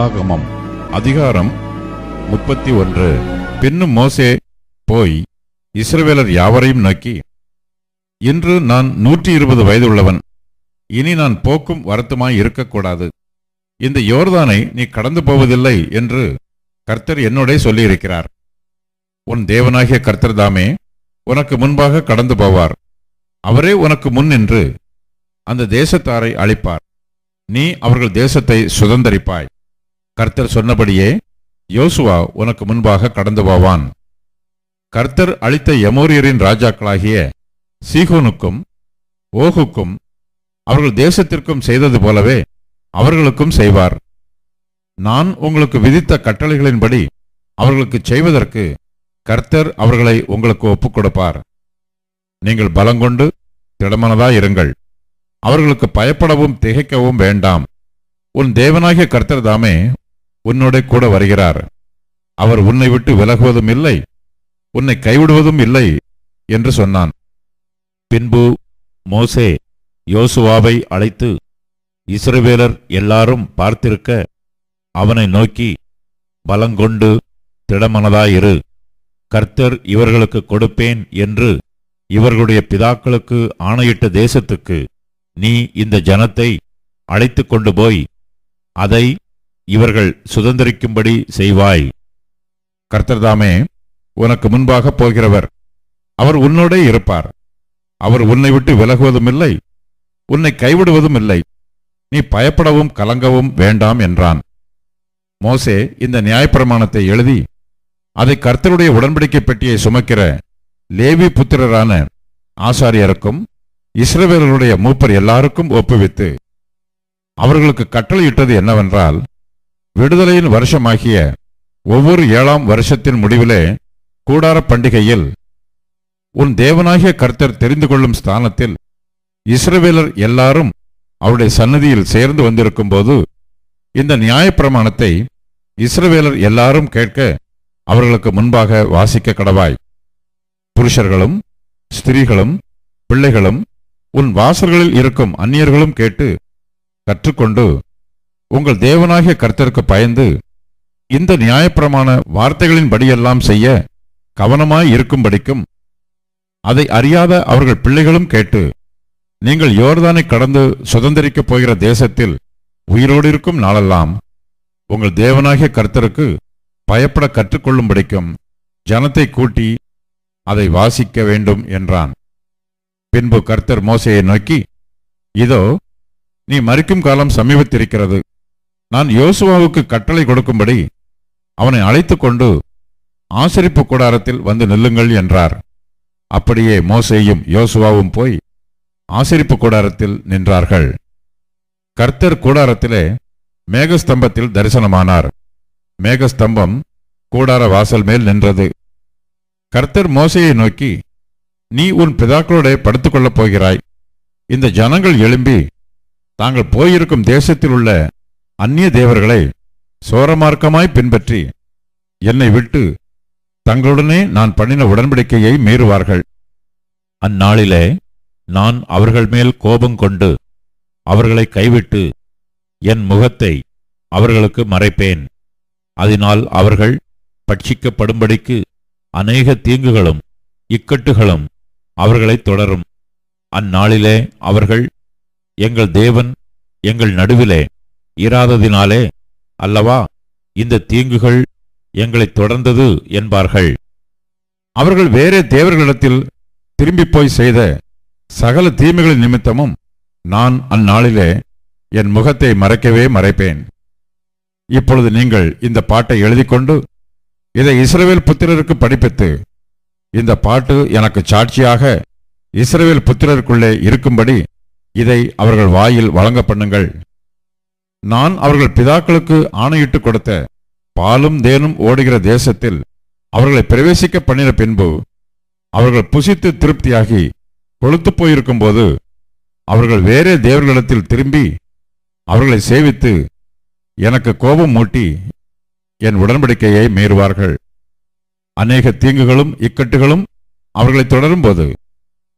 உபாகமம் அதிகாரம் முப்பத்தி ஒன்று. பின்னும் மோசே போய் இஸ்ரவேலர் யாவரையும் நோக்கி இன்று நான் நூற்றி இருபது வயதுள்ளவன். இனி நான் போக்கும் வருத்தமாய் இருக்கக்கூடாது. இந்த யோர்தானை நீ கடந்து போவதில்லை என்று கர்த்தர் என்னோடே சொல்லியிருக்கிறார். உன் தேவனாகிய கர்த்தர் தாமே உனக்கு முன்பாக கடந்து போவார். அவரே உனக்கு முன் நின்று அந்த தேசத்தாரை அழிப்பார். நீ அவர்கள் தேசத்தை சுதந்தரிப்பாய். கர்த்தர் சொன்னபடியே யோசுவா உனக்கு முன்பாக கடந்து போவான். கர்த்தர் அளித்த எமோரியரின் ராஜாக்களாகிய சீகோனுக்கும் ஓகுக்கும் அவர்கள் தேசத்திற்கும் செய்தது போலவே அவர்களுக்கும் செய்வார். நான் உங்களுக்கு விதித்த கட்டளைகளின்படி அவர்களுக்கு செய்வதற்கு கர்த்தர் அவர்களை உங்களுக்கு ஒப்புக் கொடுப்பார் நீங்கள் பலங்கொண்டு திடமனதாயிருங்கள் அவர்களுக்கு பயப்படவும் திகைக்கவும் வேண்டாம். உன் தேவனாகிய கர்த்தர் தாமே உன்னோட கூட வருகிறார். அவர் உன்னை விட்டு விலகுவதும் இல்லை உன்னை கைவிடுவதும் இல்லை என்று சொன்னான். பின்பு மோசே யோசுவாவை அழைத்து இஸ்ரவேலர் எல்லாரும் பார்த்திருக்க அவனை நோக்கி பலங்கொண்டு திடமனதாயிரு. கர்த்தர் இவர்களுக்கு கொடுப்பேன் என்று இவர்களுடைய பிதாக்களுக்கு ஆணையிட்ட தேசத்துக்கு நீ இந்த ஜனத்தை அழைத்து கொண்டு போய் அதை இவர்கள் சுதந்திரிக்கும்படி செய்வாய். கர்த்தர்தாமே உனக்கு முன்பாக போகிறவர். அவர் உன்னோடே இருப்பார். அவர் உன்னை விட்டு விலகுவதும் இல்லை உன்னை கைவிடுவதும் இல்லை நீ பயப்படவும் கலங்கவும் வேண்டாம் என்றான். மோசே இந்த நியாயப்பிரமாணத்தை எழுதி அதை கர்த்தருடைய உடன்படிக்கை பெட்டியை சுமக்கிற லேவி புத்திரரான ஆசாரியருக்கும் இஸ்ரவேலருடைய மூப்பர் எல்லாருக்கும் ஒப்புவித்து அவர்களுக்கு கட்டளையிட்டது என்னவென்றால் விடுதலையின் வருஷமாகிய ஒவ்வொரு ஏழாம் வருஷத்தின் முடிவிலே கூடார பண்டிகையில் உன் தேவனாகிய கர்த்தர் தெரிந்து கொள்ளும் ஸ்தானத்தில் இஸ்ரவேலர் எல்லாரும் அவருடைய சன்னதியில் சேர்ந்து வந்திருக்கும் போது இந்த நியாயப்பிரமாணத்தை இஸ்ரவேலர் எல்லாரும் கேட்க அவர்களுக்கு முன்பாக வாசிக்க கடவாய். புருஷர்களும் ஸ்திரீகளும் பிள்ளைகளும் உன் வாசல்களில் இருக்கும் அந்நியர்களும் கேட்டு கற்றுக்கொண்டு உங்கள் தேவனாகிய கர்த்தருக்கு பயந்து இந்த நியாயப்பிரமான வார்த்தைகளின்படியெல்லாம் செய்ய கவனமாய் இருக்கும்படிக்கும் அதை அறியாத அவர்கள் பிள்ளைகளும் கேட்டு நீங்கள் யோர்தானை கடந்து சுதந்திரிக்கப் போகிற தேசத்தில் உயிரோடு இருக்கும் நாளெல்லாம் உங்கள் தேவனாகிய கர்த்தருக்கு பயப்பட கற்றுக்கொள்ளும்படிக்கும் ஜனத்தை கூட்டி அதை வாசிக்க வேண்டும் என்றான். பின்பு கர்த்தர் மோசையை நோக்கி இதோ நீ மறிக்கும் காலம் சமீபத்திருக்கிறது. நான் யோசுவாவுக்கு கட்டளை கொடுக்கும்படி அவனை அழைத்து கொண்டு ஆசரிப்பு கூடாரத்தில் வந்து நில்லுங்கள் என்றார். அப்படியே மோசேயும் யோசுவாவும் போய் ஆசரிப்பு கூடாரத்தில் நின்றார்கள். கர்த்தர் கூடாரத்திலே மேகஸ்தம்பத்தில் தரிசனமானார். மேகஸ்தம்பம் கூடார வாசல் மேல் நின்றது. கர்த்தர் மோசையை நோக்கி நீ உன் பிதாக்களோட படுத்துக்கொள்ளப் போகிறாய். இந்த ஜனங்கள் எழும்பி தாங்கள் போயிருக்கும் தேசத்தில் உள்ள அந்நிய தேவர்களை சோரமார்க்கமாய் பின்பற்றி என்னை விட்டு தங்களுடனே நான் பண்ணின உடன்படிக்கையை மீறுவார்கள். அந்நாளிலே நான் அவர்கள் மேல் கோபம் கொண்டு அவர்களை கைவிட்டு என் முகத்தை அவர்களுக்கு மறைப்பேன். அதனால் அவர்கள் பட்சிக்கப்படும்படிக்கு அநேக தீங்குகளும் இக்கட்டுகளும் அவர்களை தொடரும். அந்நாளிலே அவர்கள் எங்கள் தேவன் எங்கள் நடுவிலே இராததினாலே அல்லவா இந்த தீங்குகள் எங்களை தொடர்ந்தது என்பார்கள். அவர்கள் வேறே தேவர்களிடத்தில் திரும்பிப் போய் செய்த சகல தீமைகளின் நிமித்தமும் நான் அந்நாளிலே என் முகத்தை மறைக்கவே மறைப்பேன். இப்பொழுது நீங்கள் இந்த பாட்டை எழுதிக்கொண்டு இதை இஸ்ரவேல் புத்திரருக்கு படிப்பித்து இந்த பாட்டு எனக்கு சாட்சியாக இஸ்ரவேல் புத்திரருக்குள்ளே இருக்கும்படி இதை அவர்கள் வாயில் வழங்க பண்ணுங்கள். நான் அவர்கள் பிதாக்களுக்கு ஆணையிட்டு கொடுத்த பாலும் தேனும் ஓடுகிற தேசத்தில் அவர்களை பிரவேசிக்க பண்ணின பின்பு அவர்கள் புசித்து திருப்தியாகி கொழுத்துப் போயிருக்கும்போது அவர்கள் வேறே தேவர்களிடத்தில் திரும்பி அவர்களை சேவித்து எனக்கு கோபம் மூட்டி என் உடன்படிக்கையை மீறுவார்கள். அநேக தீங்குகளும் இக்கட்டுகளும் அவர்களை தொடரும்போது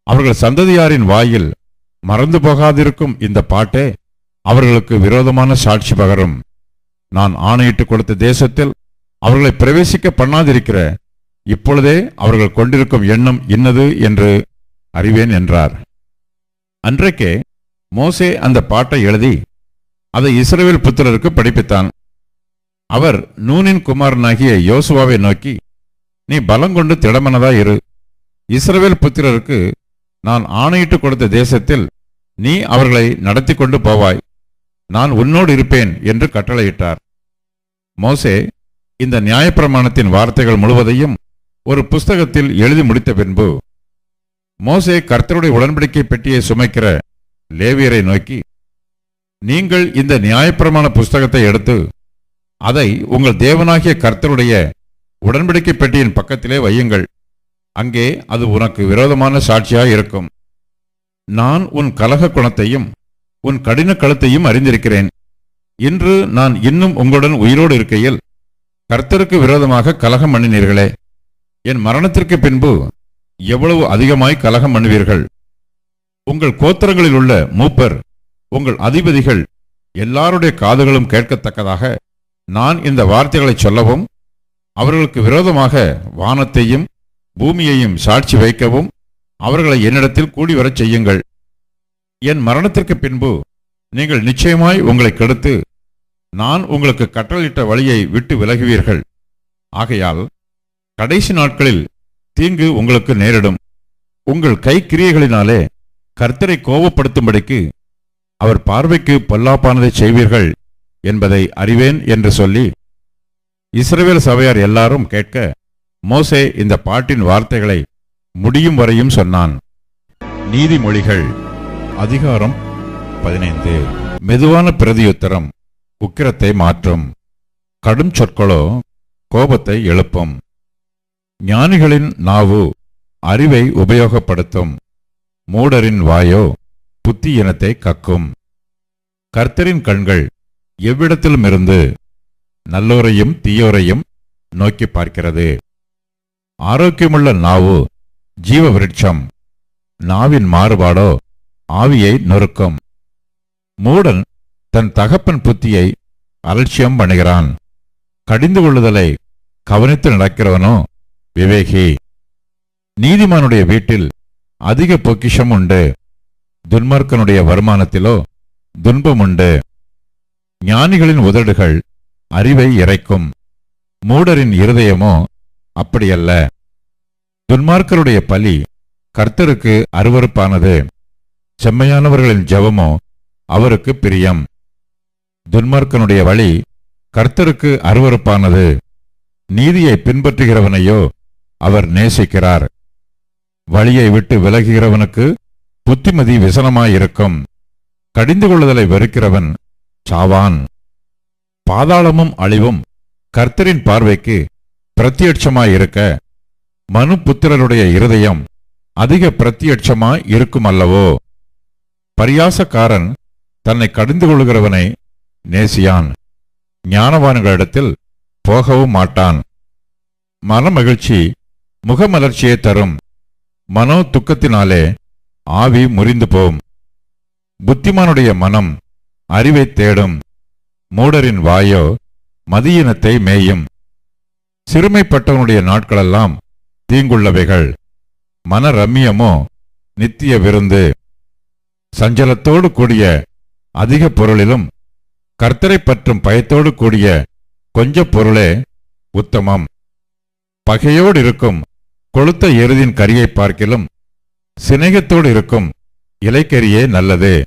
அவர்கள் சந்ததியாரின் வாயில் மறந்து போகாதிருக்கும் இந்த பாட்டே அவர்களுக்கு விரோதமான சாட்சி பகரும். நான் ஆணையிட்டு கொடுத்த தேசத்தில் அவர்களை பிரவேசிக்க பண்ணாதிருக்கிற இப்பொழுதே அவர்கள் கொண்டிருக்கும் எண்ணம் இன்னது என்று அறிவேன் என்றார். அன்றைக்கே மோசே அந்த பாட்டை எழுதி அதை இஸ்ரேல் புத்திரருக்கு படிப்பித்தான். அவர் நூனின் குமாரனாகிய யோசுவாவை நோக்கி நீ பலங்கொண்டு திடமனதா இரு. இஸ்ரவேல் புத்திரருக்கு நான் ஆணையிட்டு கொடுத்த தேசத்தில் நீ அவர்களை நடத்தி கொண்டு போவாய். நான் உன்னோடு இருப்பேன் என்று கட்டளையிட்டார். மோசே இந்த நியாயப்பிரமாணத்தின் வார்த்தைகள் முழுவதையும் ஒரு புஸ்தகத்தில் எழுதி முடித்த பின்பு மோசே கர்த்தருடைய உடன்படிக்கை பெட்டியை சுமைக்கிற லேவியரை நோக்கி நீங்கள் இந்த நியாயப்பிரமாண புஸ்தகத்தை எடுத்து அதை உங்கள் தேவனாகிய கர்த்தருடைய உடன்படிக்கை பெட்டியின் பக்கத்திலே வையுங்கள். அங்கே அது உனக்கு விரோதமான சாட்சியாக இருக்கும். நான் உன் கலக குணத்தையும் உன் கடின கழுத்தையும் அறிந்திருக்கிறேன். இன்று நான் இன்னும் உங்களுடன் உயிரோடு இருக்கையில் கர்த்தருக்கு விரோதமாக கலகம் பண்ணினீர்களே. என் மரணத்திற்கு பின்பு எவ்வளவு அதிகமாய் கலகம் பண்ணுவீர்கள்? உங்கள் கோத்திரங்களில் உள்ள மூப்பர் உங்கள் அதிபதிகள் எல்லாருடைய காதுகளும் கேட்கத்தக்கதாக நான் இந்த வார்த்தைகளை சொல்லவும் அவர்களுக்கு விரோதமாக வானத்தையும் பூமியையும் சாட்சி வைக்கவும் அவர்களை என்னிடத்தில் கூடி வரச் செய்யுங்கள். என் மரணத்திற்கு பின்பு நீங்கள் நிச்சயமாய் உங்களை கெடுத்து நான் உங்களுக்கு கட்டளையிட்ட வழியை விட்டு விலகுவீர்கள். ஆகையால் கடைசி நாட்களில் தீங்கு உங்களுக்கு நேரிடும். உங்கள் கைக்கிரியைகளினாலே கர்த்தரை கோபப்படுத்தும்படிக்கு அவர் பார்வைக்கு பொல்லாப்பானதை செய்வீர்கள் என்பதை அறிவேன் என்று சொல்லி இஸ்ரவேல் சபையார் எல்லாரும் கேட்க மோசே இந்த பாட்டின் வார்த்தைகளை முடியும் வரையும் சொன்னான். நீதிமொழிகள். அதிகாரம் பதினைந்து. மெதுவான பிரதியுத்தரம். உக்கிரத்தை மாற்றும். கடும் சொற்களோ கோபத்தை எழுப்பும். ஞானிகளின் நாவு அறிவை உபயோகப்படுத்தும். மூடரின் வாயோ புத்தியினத்தை கக்கும். கர்த்தரின் கண்கள் எவ்விடத்திலுமிருந்து நல்லோரையும் தீயோரையும் நோக்கி பார்க்கிறது. ஆரோக்கியமுள்ள நாவு ஜீவ விருட்சம். நாவின் மாறுபாடோ ஆவியை நொறுக்கும். மூடன் தன் தகப்பன் புத்தியை அலட்சியம் பண்ணுகிறான். கடிந்து கொள்ளுதலை கவனித்து நடக்கிறவனோ விவேகி. நீதிமானுடைய வீட்டில் அதிக பொக்கிஷம் உண்டு. துன்மார்க்கனுடைய வருமானத்திலோ துன்பம் உண்டு. ஞானிகளின் உதடுகள் அறிவை இறைக்கும். மூடரின் இருதயமோ அப்படியல்ல. துன்மார்க்கருடைய பலி கர்த்தருக்கு அருவருப்பானது. செம்மையானவர்களின் ஜெபமோ அவருக்கு பிரியம். துன்மார்க்கனுடைய வழி கர்த்தருக்கு அருவருப்பானது. நீதியை பின்பற்றுகிறவனையோ அவர் நேசிக்கிறார். வழியை விட்டு விலகுகிறவனுக்கு புத்திமதி விசனமாயிருக்கும். கடிந்து கொள்ளுதலை வெறுக்கிறவன் சாவான். பாதாளமும் அழிவும் கர்த்தரின் பார்வைக்கு பிரத்யட்சமாயிருக்க. மனு புத்திரருடைய இருதயம் அதிக பிரத்யட்சமாய் இருக்கும் அல்லவோ பரியாசக்காரன் தன்னை கடிந்து கொள்கிறவனை நேசியான். ஞானவான்களிடத்தில் போகவும் மாட்டான். மனமகிழ்ச்சி முகமலர்ச்சியை தரும். மனோ துக்கத்தினாலே ஆவி முறிந்து போம். புத்திமானுடைய மனம் அறிவை தேடும். மூடரின் வாயோ மதியினத்தை மேயும். சிறுமைப்பட்டவனுடைய நாட்களெல்லாம் தீங்குள்ளவைகள். மன ரம்மியமோ நித்திய விருந்து. சஞ்சலத்தோடு கூடிய அதிக பொருளிலும் கர்த்தரை பற்றும் பயத்தோடு கூடிய கொஞ்ச பொருளே உத்தமம். பகையோடு இருக்கும் கொளுத்த எருதின் கரியை பார்க்கிலும் சிநேகத்தோடு இருக்கும் இலைக்கரியே நல்லது.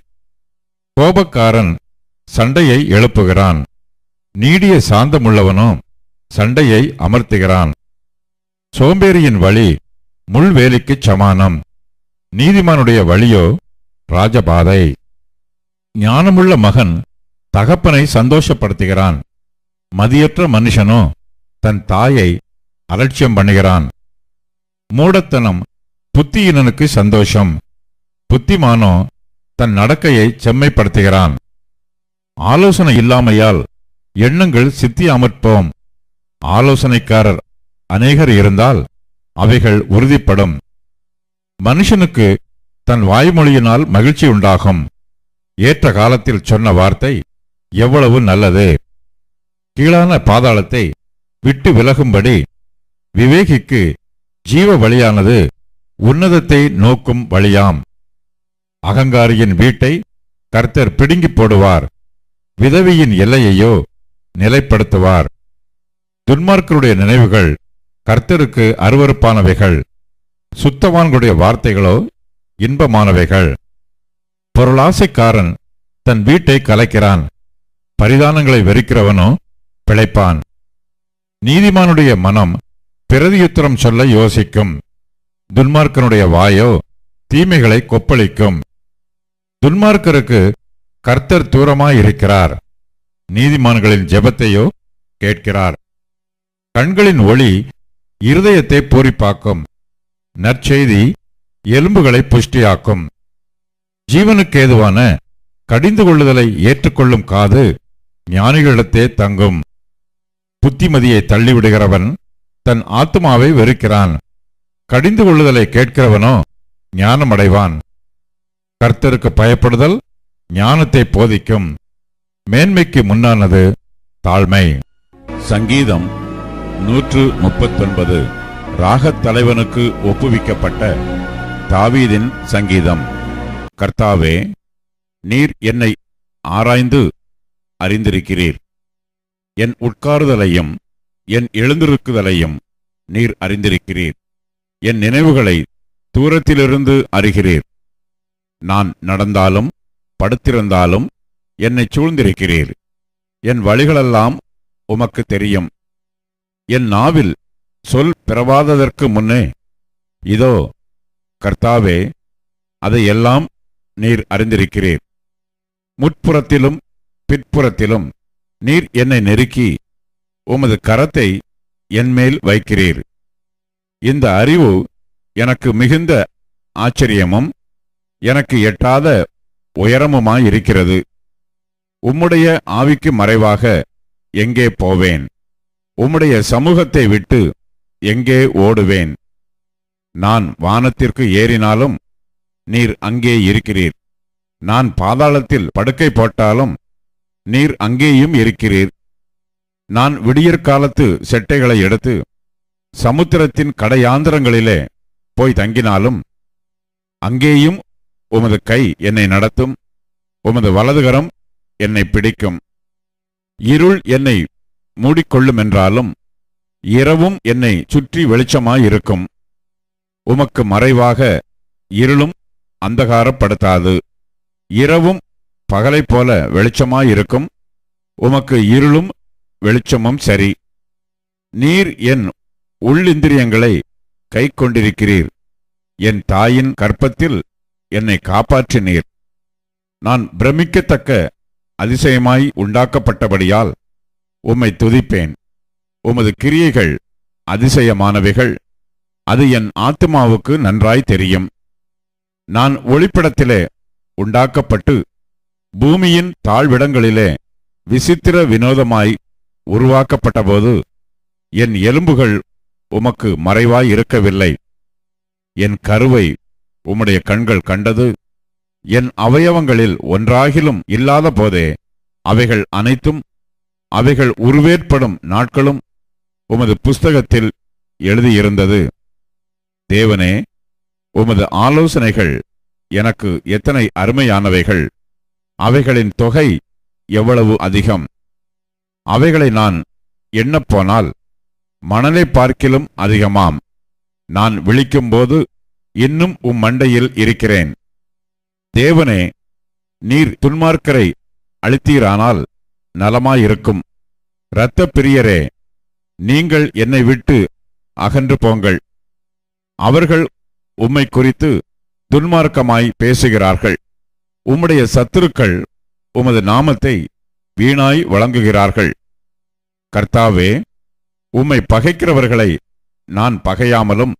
கோபக்காரன் சண்டையை எழுப்புகிறான். நீடிய சாந்தமுள்ளவனும் சண்டையை அமர்த்துகிறான். சோம்பேறியின் வழி முள்வேலிக்குச் சமானம். நீதிமானுடைய வழியோ ராஜபாதை. ஞானமுள்ள மகன் தகப்பனை சந்தோஷப்படுத்துகிறான். மதியற்ற மனுஷனோ தன் தாயை அலட்சியம் பண்ணுகிறான். மூடத்தனம் புத்தியினனுக்கு சந்தோஷம். புத்திமானோ தன் நடக்கையை செம்மைப்படுத்துகிறான். ஆலோசனை இல்லாமையால் எண்ணங்கள் சித்தி அமர்ப்போம். ஆலோசனைக்காரர் அநேகர் இருந்தால் அவைகள் உறுதிப்படும். மனுஷனுக்கு தன் வாய்மொழியினால் மகிழ்ச்சி உண்டாகும். ஏற்ற காலத்தில் சொன்ன வார்த்தை எவ்வளவு நல்லது. கீழான பாதாளத்தை விட்டு விலகும்படி விவேகிக்கு ஜீவ வழியானது உன்னதத்தை நோக்கும் வழியாம். அகங்காரியின் வீட்டை கர்த்தர் பிடுங்கி போடுவார். விதவியின் எல்லையையோ நிலைப்படுத்துவார். துன்மார்க்கருடைய நினைவுகள் கர்த்தருக்கு அருவருப்பானவைகள். சுத்தவான்களுடைய வார்த்தைகளோ இன்பமானவைகள். பொருளாசைக்காரன் தன் வீட்டை கலைக்கிறான். பரிதானங்களை வெறுக்கிறவனோ பிழைப்பான். நீதிமானுடைய மனம் பிரதியுத்தரம் சொல்ல யோசிக்கும். துன்மார்க்கனுடைய வாயோ தீமைகளை கொப்பளிக்கும். துன்மார்க்கருக்கு கர்த்தர் தூரமாயிருக்கிறார். நீதிமான்களின் ஜெபத்தையோ கேட்கிறார். கண்களின் ஒளி இருதயத்தை பூரிப்பாக்கும். நற்செய்தி எலும்புகளை புஷ்டியாக்கும். ஜீவனுக்கு ஏதுவான கடிந்து கொள்ளுதலை ஏற்றுக்கொள்ளும் காது ஞானிகளிடத்தே தங்கும். புத்திமதியை தள்ளிவிடுகிறவன் தன் ஆத்மாவை வெறுக்கிறான். கடிந்து கொள்ளுதலை கேட்கிறவனோ ஞானமடைவான். கர்த்தருக்கு பயப்படுதல் ஞானத்தை போதிக்கும். மேன்மைக்கு முன்னானது தாழ்மை. சங்கீதம் நூற்று முப்பத்தொன்பது. ராகத் தலைவனுக்கு ஒப்புவிக்கப்பட்ட தாவீதின் சங்கீதம். கர்த்தாவே நீர் என்னை ஆராய்ந்து அறிந்திருக்கிறீர். என் உட்காருதலையும் என் எழுந்திருக்குதலையும் நீர் அறிந்திருக்கிறீர். என் நினைவுகளை தூரத்திலிருந்து அறிகிறீர். நான் நடந்தாலும் படுத்திருந்தாலும் என்னை சூழ்ந்திருக்கிறீர். என் வழிகளெல்லாம் உமக்கு தெரியும். என் நாவில் சொல் பிறவாததற்கு முன்னே இதோ கர்த்தாவே அதையெல்லாம் நீர் அறிந்திருக்கிறீர். முற்புறத்திலும் பிற்புறத்திலும் நீர் என்னை நெருக்கி உமது கரத்தை என்மேல் வைக்கிறீர். இந்த அறிவு எனக்கு மிகுந்த ஆச்சரியமும் எனக்கு எட்டாத உயரமுமாயிருக்கிறது. உம்முடைய ஆவிக்கு மறைவாக எங்கே போவேன்? உம்முடைய சமூகத்தை விட்டு எங்கே ஓடுவேன்? நான் வானத்திற்கு ஏறினாலும் நீர் அங்கே இருக்கிறீர். நான் பாதாளத்தில் படுக்கை போட்டாலும் நீர் அங்கேயும் இருக்கிறீர். நான் விடியற்காலத்து செட்டைகளை எடுத்து சமுத்திரத்தின் கடையாந்திரங்களிலே போய் தங்கினாலும் அங்கேயும் உமது கை என்னை நடத்தும் உமது வலதுகரம் என்னை பிடிக்கும். இருள் என்னை மூடிக்கொள்ளுமென்றாலும் இரவும் என்னை சுற்றி வெளிச்சமாயிருக்கும். உமக்கு மறைவாக இருளும் அந்தகாரப்படுத்தாது. இரவும் பகலைப் போல வெளிச்சமாயிருக்கும். உமக்கு இருளும் வெளிச்சமும் சரி. நீர் என் உள்ளிந்திரியங்களை கை கொண்டிருக்கிறீர் என் தாயின் கற்பத்தில் என்னை காப்பாற்றினீர். நான் பிரமிக்கத்தக்க அதிசயமாய் உண்டாக்கப்பட்டபடியால் உம்மை துதிப்பேன். உமது கிரியைகள் அதிசயமானவைகள். அது என் ஆத்துமாவுக்கு நன்றாய் தெரியும். நான் ஒளிப்படத்திலே உண்டாக்கப்பட்டு பூமியின் தாழ்விடங்களிலே விசித்திர வினோதமாய் உருவாக்கப்பட்டபோது என் எலும்புகள் உமக்கு மறைவாய் இருக்கவில்லை. என் கருவை உம்முடைய கண்கள் கண்டது. என் அவயவங்களில் ஒன்றாகிலும் இல்லாத போதே அவைகள் அனைத்தும் அவைகள் உருவேற்படும் நாட்களும் உமது புஸ்தகத்தில் எழுதியிருந்தது. தேவனே உமது ஆலோசனைகள் எனக்கு எத்தனை அருமையானவைகள். அவைகளின் தொகை எவ்வளவு அதிகம். அவைகளை நான் எண்ணப்போனால் மணலை பார்க்கிலும் அதிகமாம். நான் விழிக்கும்போது இன்னும் உம் மண்டையில் இருக்கிறேன். தேவனே நீர் துன்மார்க்கரை அழித்தீரானால் நலமாயிருக்கும். இரத்தப் பிரியரே நீங்கள் என்னை விட்டு அகன்று போங்கள். அவர்கள் உம்மை குறித்து துன்மார்க்கமாய் பேசுகிறார்கள். உம்முடைய சத்துருக்கள் உமது நாமத்தை வீணாய் வழங்குகிறார்கள். கர்த்தாவே உம்மை பகைக்கிறவர்களை நான் பகையாமலும்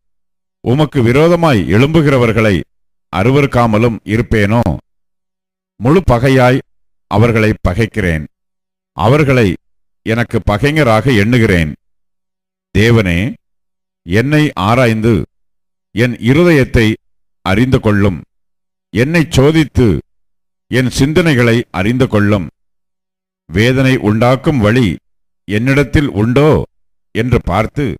உமக்கு விரோதமாய் எழும்புகிறவர்களை அருவருக்காமலும் இருப்பேனோ? முழு பகையாய் அவர்களை பகைக்கிறேன். அவர்களை எனக்கு பகைஞராக எண்ணுகிறேன். தேவனே என்னை ஆராய்ந்து என் இருதயத்தை அறிந்து கொள்ளும். என்னைச் சோதித்து என் சிந்தனைகளை அறிந்து கொள்ளும். வேதனை உண்டாக்கும் வழி என்னிடத்தில் உண்டோ? என்று பார்த்து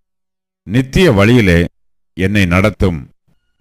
நித்திய வழியிலே என்னை நடத்தும்.